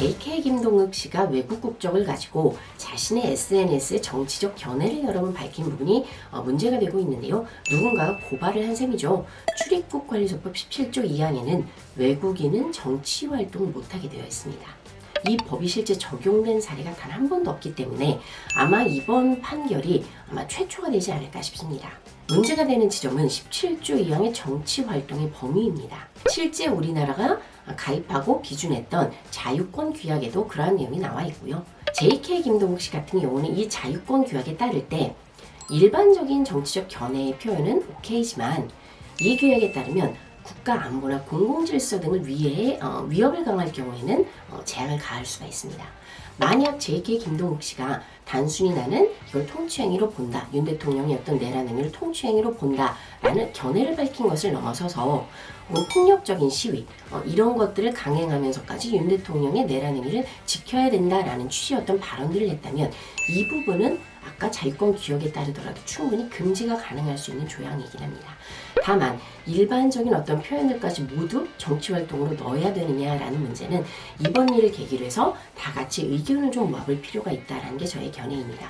JK 김동욱 씨가 외국 국적을 가지고 자신의 SNS에 정치적 견해를 여러 번 밝힌 부분이 어, 문제가 되고 있는데요. 누군가가 고발을 한 셈이죠. 출입국 관리소법 17조 2항에는 외국인은 정치 활동을 못하게 되어 있습니다. 이 법이 실제 적용된 사례가 단 한 번도 없기 때문에 아마 이번 판결이 아마 최초가 되지 않을까 싶습니다. 문제가 되는 지점은 17조 2항의 정치 활동의 범위입니다. 실제 우리나라가 가입하고 기준했던 자유권 규약에도 그러한 내용이 나와 있고요. JK 김동욱 씨 같은 경우는 이 자유권 규약에 따를 때 일반적인 정치적 견해의 표현은 오케이지만 이 규약에 따르면 국가 안보나 공공질서 등을 위해 어, 위협을 가할 경우에는 어, 제한을 가할 수가 있습니다. 만약 JK 김동욱 씨가 단순히 나는 이걸 통치행위로 본다. 윤 대통령의 어떤 내란 행위를 통치행위로 본다라는 견해를 밝힌 것을 넘어서서 뭐 폭력적인 시위 어, 이런 것들을 강행하면서까지 윤 대통령의 내란 행위를 지켜야 된다라는 어떤 발언들을 했다면 이 부분은 아까 자유권 규약에 따르더라도 충분히 금지가 가능할 수 있는 조항이긴 합니다. 다만 일반적인 어떤 표현들까지 모두 정치 활동으로 넣어야 되느냐라는 문제는 이번 일을 계기로 해서 다 같이 의견을 좀 모아볼 필요가 있다라는 게 저의 견해입니다.